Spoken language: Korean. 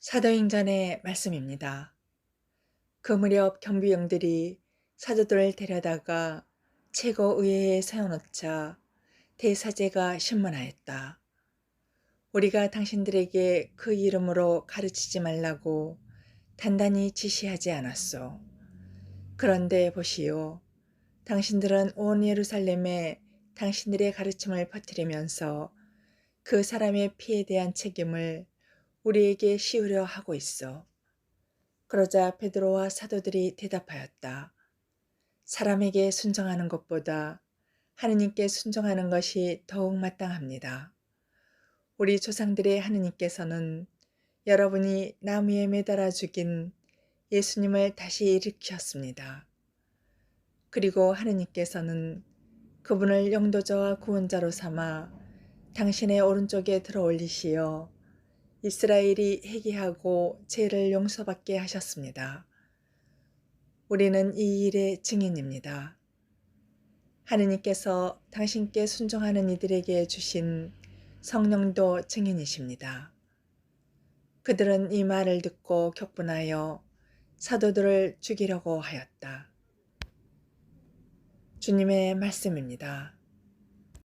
사도행전의 말씀입니다. 그 무렵 경비병들이 사도들을 데려다가 최고의회에 세워놓자 대사제가 신문하였다. 우리가 당신들에게 그 이름으로 가르치지 말라고 단단히 지시하지 않았소. 그런데 보시오. 당신들은 온 예루살렘에 당신들의 가르침을 퍼뜨리면서 그 사람의 피에 대한 책임을 우리에게 씌우려 하고 있어. 그러자 베드로와 사도들이 대답하였다. 사람에게 순종하는 것보다 하느님께 순종하는 것이 더욱 마땅합니다. 우리 조상들의 하느님께서는 여러분이 나무에 매달아 죽인 예수님을 다시 일으키셨습니다. 그리고 하느님께서는 그분을 영도자와 구원자로 삼아 당신의 오른쪽에 들어 올리시어 이스라엘이 회개하고 죄를 용서받게 하셨습니다. 우리는 이 일의 증인입니다. 하느님께서 당신께 순종하는 이들에게 주신 성령도 증인이십니다. 그들은 이 말을 듣고 격분하여 사도들을 죽이려고 하였다. 주님의 말씀입니다.